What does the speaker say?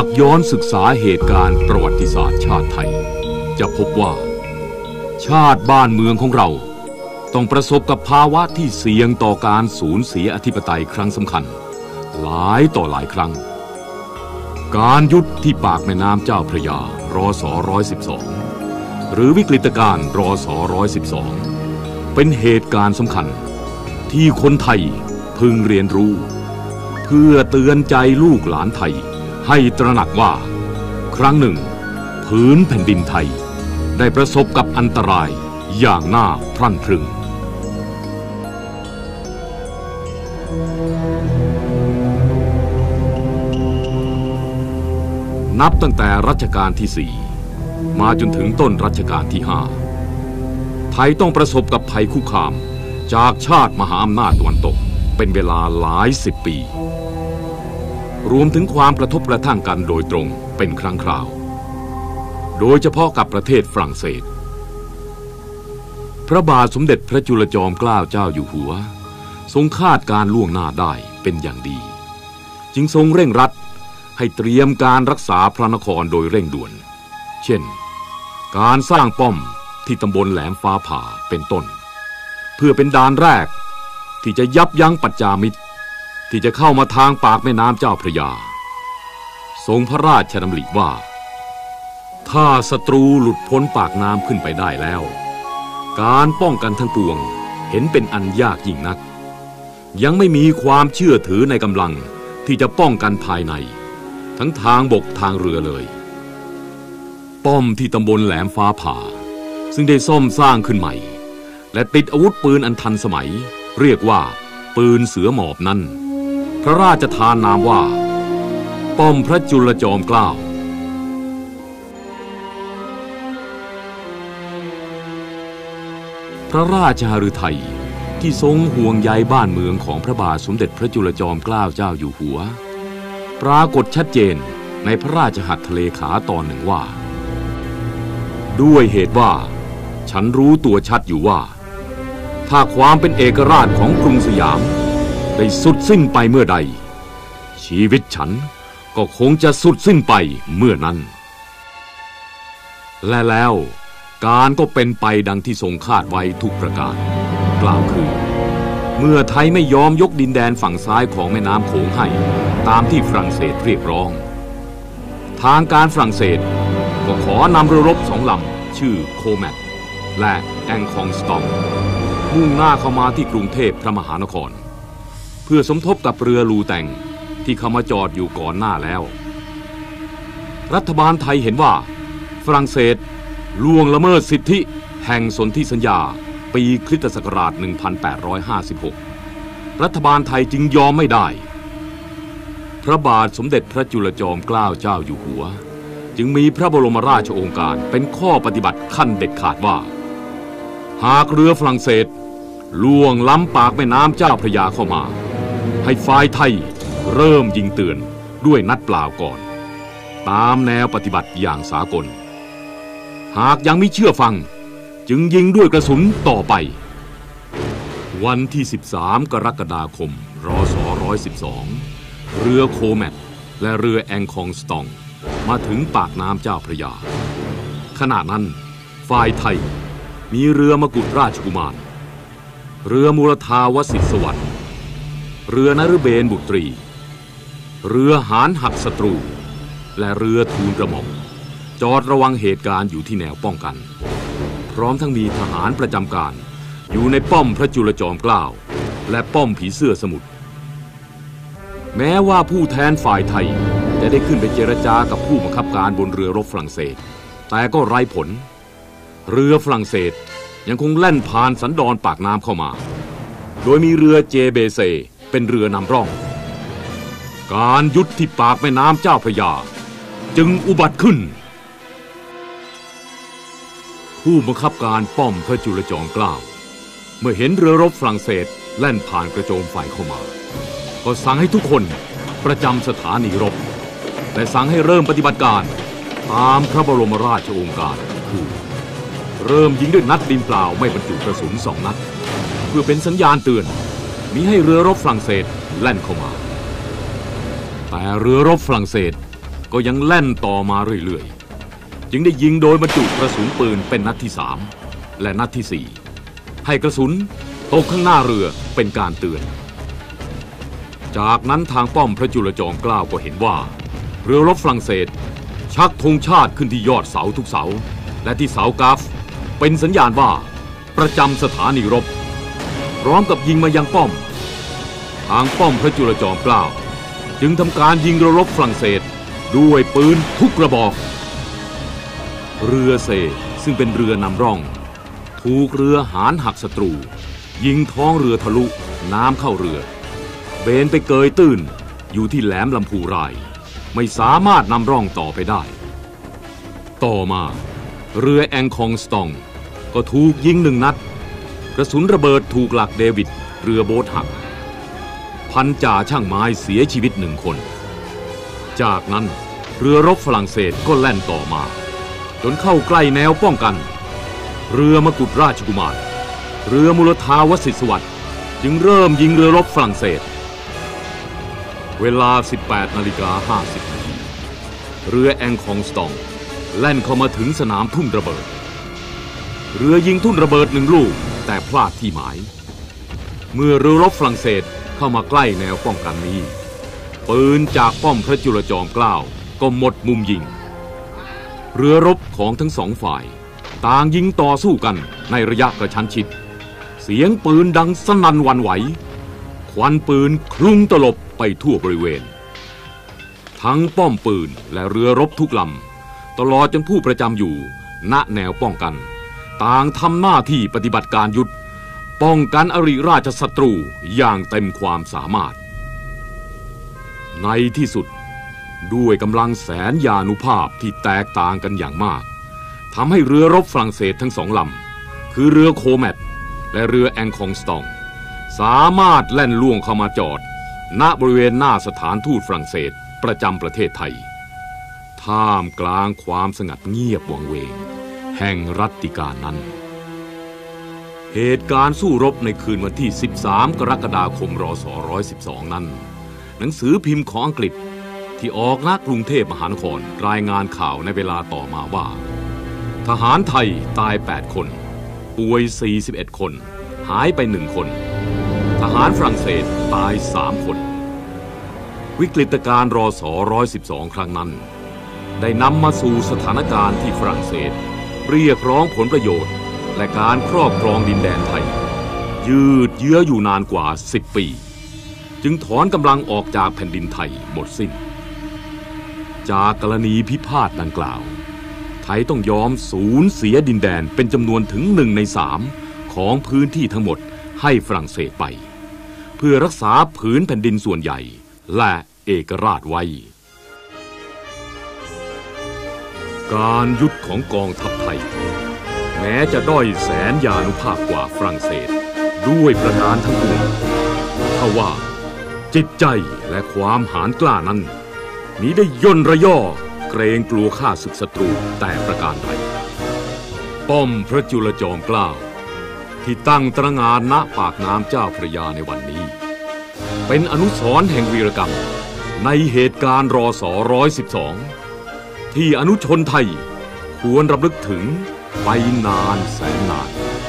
ากย้อนศึกษาเหตุการณ์ประวัติศาสตร์ชาติไทย จะพบว่า ชาติบ้านเมืองของเรา ต้องประสบกับภาวะที่เสี่ยงต่อการสูญเสียอธิปไตยครั้งสำคัญ หลายต่อหลายครั้ง การยุดที่ปากแม่น้ำเจ้าพระยารอสอร้อยสิบสองหรือวิกฤตการณ์รอสอร้อยสิบสองเป็นเหตุการณ์สำคัญ ที่คนไทยพึงเรียนรู้ เพื่อเตือนใจลูกหลานไทย ให้ตระหนักว่า ครั้งหนึ่ง พื้นแผ่นดินไทย ได้ประสบกับอันตรายอย่างน่าพรั่นพรึง นับตั้งแต่รัชกาลที่สี่มาจนถึงต้นรัชกาลที่ห้าไทยต้องประสบกับภัยคุกคามจากชาติมหาอำนาจตะวันตกเป็นเวลาหลายสิบปี รวมถึงความกระทบกระทั่งกันโดยตรงเป็นครั้งคราว โดยเฉพาะกับประเทศฝรั่งเศส พระบาทสมเด็จพระจุลจอมเกล้าเจ้าอยู่หัว ทรงคาดการล่วงหน้าได้เป็นอย่างดี จึงทรงเร่งรัดให้เตรียมการรักษาพระนครโดยเร่งด่วน เช่น การสร้างป้อมที่ตำบลแหลมฟ้าผ่าเป็นต้น เพื่อเป็นด่านแรกที่จะยับยั้งปัจจามิตร ที่จะเข้ามาทางปากแม่น้ำเจ้าพระยา ทรงพระราชดำริว่า ถ้าศัตรูหลุดพ้นปากน้ำขึ้นไปได้แล้ว การป้องกันทั้งปวงเห็นเป็นอันยากยิ่งนัก ยังไม่มีความเชื่อถือในกำลังที่จะป้องกันภายใน ทั้งทางบกทางเรือเลย ป้อมที่ตำบลแหลมฟ้าผ่า ซึ่งได้ซ่อมสร้างขึ้นใหม่ และติดอาวุธปืนอันทันสมัย เรียกว่าปืนเสือหมอบนั้น พระราชทานนามว่า ป้อมพระจุลจอมเกล้าพระราชหฤทัยที่ทรงห่วงใยบ้านเมืองของพระบาทสมเด็จพระจุลจอมเกล้าเจ้าอยู่หัว ปรากฏชัดเจนในพระราชหัตถเลขาตอนหนึ่งว่า ด้วยเหตุว่า ฉันรู้ตัวชัดอยู่ว่า ถ้าความเป็นเอกราชของกรุงสยาม ได้สุดสิ้นไปเมื่อใด ชีวิตฉันก็คงจะสุดสิ้นไปเมื่อนั้น และแล้วการก็เป็นไปดังที่ทรงคาดไว้ทุกประการ กล่าวคือ เมื่อไทยไม่ยอมยกดินแดนฝั่งซ้ายของแม่น้ำโขงให้ ตามที่ฝรั่งเศสเรียกร้อง ทางการฝรั่งเศสก็ขอนำเรือรบสองลำชื่อโคแมตและแองคองสตอมมุ่งหน้าเข้ามาที่กรุงเทพพระมหานคร พื่อสมทบกับเรือลูแตงที่เข้ามาจอดอยู่ก่อนหน้าแล้ว รัฐบาลไทยเห็นว่า ฝรั่งเศสล่วงละเมิดสิทธิแห่งสนธิสัญญา ปีคริสตศักราช 1856 รัฐบาลไทยจึงยอมไม่ได้ พระบาทสมเด็จพระจุลจอมเกล้าเจ้าอยู่หัว จึงมีพระบรมราชโองการเป็นข้อปฏิบัติขั้นเด็ดขาดว่า หากเรือฝรั่งเศสล่วงล้ำปากแม่น้ำเจ้าพระยาเข้ามา ให้ฝ่ายไทยเริ่มยิงเตือนด้วยนัดเปล่าก่อน ตามแนวปฏิบัติอย่างสากล หากยังไม่เชื่อฟัง จึงยิงด้วยกระสุนต่อไป วันที่ 13 กรกฎาคมรศ112 เรือโคแมตและเรือแองคองสตอง มาถึงปากน้ำเจ้าพระยา ขณะนั้นฝ่ายไทยมีเรือมกุฎราชกุมาร เรือมูลทาวสิทธิสวัสดิ์ เรือนฤเบนบุตรี เรือหานหักศัตรู และเรือทูลกระหม่อมจอดระวังเหตุการณ์อยู่ที่แนวป้องกัน พร้อมทั้งมีทหารประจำการ อยู่ในป้อมพระจุลจอมเกล้าและป้อมผีเสื้อสมุทรแม้ว่าผู้แทนฝ่ายไทยจะได้ขึ้นไปเจรจากับผู้บังคับการบนเรือรบฝรั่งเศส แต่ก็ไร้ผล เรือฝรั่งเศสยังคงแล่นผ่านสันดอนปากน้ำเข้ามา โดยมีเรือเจเบเซ เป็นเรือนำร่อง การยุดที่ปากแม่น้ำเจ้าพระยา จึงอุบัติขึ้น ผู้บังคับการป้อมพระจุลจอมเกล้าเมื่อเห็นเรือรบฝรั่งเศสแล่นผ่านกระโจมไฟเข้ามา ก็สั่งให้ทุกคนประจำสถานีรบ และสั่งให้เริ่มปฏิบัติการ ตามพระบรมราชโองการคือ เริ่มยิงด้วยนัดดินเปล่าไม่บรรจุกระสุนสองนัด เพื่อเป็นสัญญาณเตือน มิให้เรือรบฝรั่งเศสแล่นเข้ามา แต่เรือรบฝรั่งเศสก็ยังแล่นต่อมาเรื่อยๆ จึงได้ยิงโดยบรรจุกระสุนปืนเป็นนัดที่สามและนัดที่สี่ให้กระสุนตกข้างหน้าเรือเป็นการเตือน จากนั้นทางป้อมพระจุลจอมเกล้าก็เห็นว่า เรือรบฝรั่งเศส ชักธงชาติขึ้นที่ยอดเสาทุกเสา และที่เสากราฟ เป็นสัญญาณว่าประจำสถานีรบ พร้อมกับยิงมายังป้อม ทางป้อมพระจุลจอมเกล้าจึงทำการยิงรือรบฝรั่งเศส ด้วยปืนทุกกระบอก เรือเซซึ่งเป็นเรือนำร่อง ถูกเรือหานหักศัตรู ยิงท้องเรือทะลุน้ำเข้าเรือ เบนไปเกยตื้นอยู่ที่แหลมลำพูราย ไม่สามารถนำร่องต่อไปได้ ต่อมา เรือแองคองสตอง ก็ถูกยิงหนึ่งนัด กระสุนระเบิดถูกหลักเดวิด เรือโบ๊ทหัก พันจ่าช่างไม้เสียชีวิตหนึ่งคน จากนั้นเรือรบฝรั่งเศสก็แล่นต่อมา จนเข้าใกล้แนวป้องกัน เรือมกุฎราชกุมาร เรือมุลทาวสิทธิสวัสดิ์จึงเริ่มยิงเรือรบฝรั่งเศส เวลา 18นาฬิกา50นาทีเรือแองคองสตอง แล่นเข้ามาถึงสนามทุ่นระเบิด เรือยิงทุ่นระเบิดหนึ่งลูก แต่พลาดที่หมาย เมื่อเรือรบฝรั่งเศสเข้ามาใกล้แนวป้องกันนี้ ปืนจากป้อมพระจุลจอมเกล้าก็หมดมุมยิง เรือรบของทั้งสองฝ่าย ต่างยิงต่อสู้กันในระยะกระชั้นชิด เสียงปืนดังสนั่นวันไหว ควันปืนคลุ้งตลบไปทั่วบริเวณ ทั้งป้อมปืนและเรือรบทุกลำตลอดจนผู้ประจำอยู่ณแนวป้องกัน ต่างทำหน้าที่ปฏิบัติการยุทธป้องกันอริราชศัตรูอย่างเต็มความสามารถ ในที่สุดด้วยกำลังแสนยานุภาพที่แตกต่างกันอย่างมากทำให้เรือรบฝรั่งเศสทั้งสองลำ คือเรือโคแมตและเรือแองคองสตอง สามารถแล่นล่วงเข้ามาจอด ณบริเวณหน้าสถานทูตฝรั่งเศสประจำประเทศไทย ท่ามกลางความสงัดเงียบวังเวง แห่งรัตติกานั้น เหตุการณ์สู้รบในคืนวันที่ 13 กรกฎาคมรศ112 นั้น หนังสือพิมพ์ของอังกฤษที่ออกณกกรุงเทพมหานครรายงานข่าวในเวลาต่อมาว่า ทหารไทยตาย 8 คน ป่วย 41 คน หายไปหนึ่งคน ทหารฝรั่งเศสตาย 3 คน วิกฤตการณ์รศ112 ครั้งนั้น ได้นำมาสู่สถานการณ์ที่ฝรั่งเศส เรียกร้องผลประโยชน์ และการครอบครองดินแดนไทย ยืดเยื้ออยู่นานกว่า 10 ปี จึงถอนกำลังออกจากแผ่นดินไทยหมดสิ้น จากกรณีพิพาทดังกล่าว ไทยต้องยอมสูญเสียดินแดนเป็นจำนวนถึงหนึ่งในสามของพื้นที่ทั้งหมดให้ฝรั่งเศสไป เพื่อรักษาผืนแผ่นดินส่วนใหญ่และเอกราชไว้ การยุดของกองทัพไทย แม้จะด้อยแสนยานุภาพกว่าฝรั่งเศส ด้วยประการทั้งปวงทว่า จิตใจและความหานกล้านั้นมิได้ย่นระย่อเกรงกลัวข้าศึกศัตรูแต่ประการใดป้อมพระจุลจอมเกล้าที่ตั้งตระงานณปากน้ำเจ้าพระยาในวันนี้ เป็นอนุสรณ์แห่งวีรกรรม ในเหตุการณ์รอสอ112 ที่อนุชนไทย ควรรำลึกถึงไปนานแสนนาน